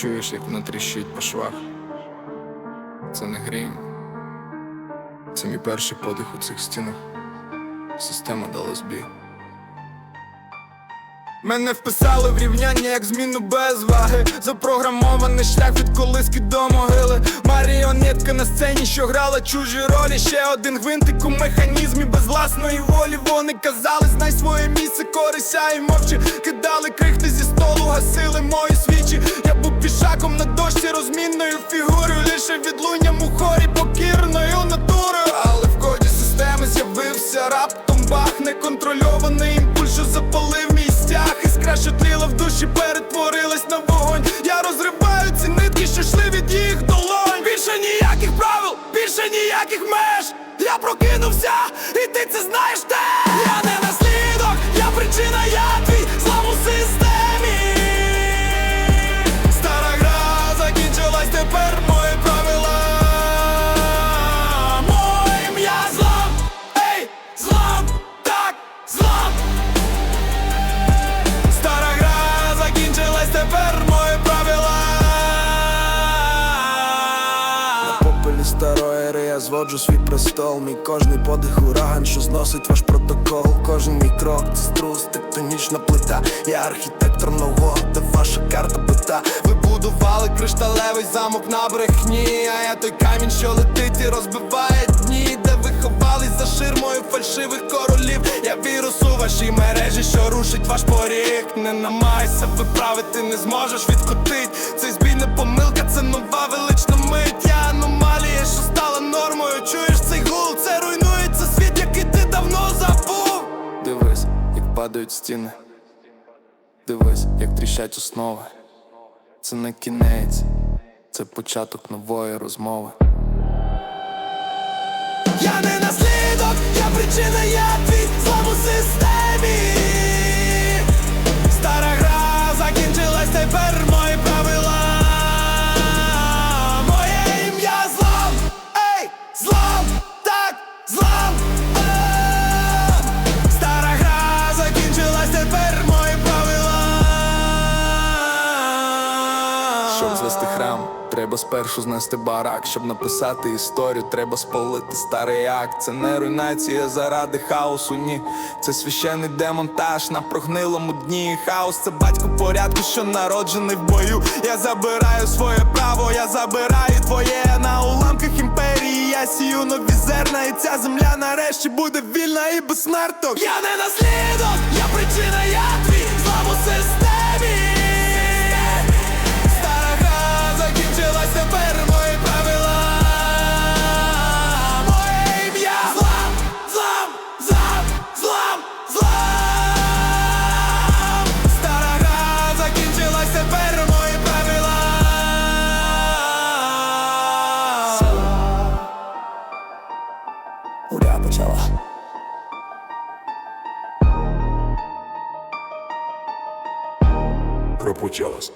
Чуєш, як вона тріщить по швах. Це не грім. Це мій перший подих у цих стінах. Система дала збій. Мене вписали в рівняння як зміну без ваги Запрограмований шлях від колиски до могили Маріонетка на сцені, що грала чужі ролі Ще один гвинтик у механізмі без власної волі Вони казали, знай своє місце, корися і мовчи Кидали крихти зі столу, гасили мої був дошці розмінною фігурою Лише відлунням у хорі покірною натурою. Але в коді системи з'явився раптом бах Неконтрольований імпульс, що запалив мій стяг. Іскра, що в душі, перетворилась на вогонь. Я розриваю ці нитки, що йшли від їх долонь. Більше ніяких правил, більше ніяких меж. Я прокинувся, і ти це знаєш теж старої я зводжу свій престол. Мій кожний подих ураган, що зносить ваш протокол. Кожен мій крок це струс, тектонічна плита. Я архітектор нового, де ваша карта бита. Ви будували кришталевий замок на брехні А я той камінь, що летить і розбиває дні Де ви ховались за ширмою фальшивих королів. Я вірус у вашій мережі, що рушить ваш поріг. Не намагайся виправити, не зможеш відкотить Цей збій не помилка, це нова велична падають стіни Дивись, як тріщать основи це не кінець, це початок нової розмови. Я не наслідок, я причина, я твій злам у системі. Звести треба спершу знести барак. Щоб написати історію, треба спалити старий акт. Це не руйнація заради хаосу, ні. Це священний демонтаж на прогнилому дні. Хаос це батько порядку, що народжений в бою. Я забираю своє право, я забираю твоє на уламках імперії. Я сію нові зерна, і ця земля нарешті буде вільна і без смерток. Я не наслідок, я причина, я твій злам у Пропочалась.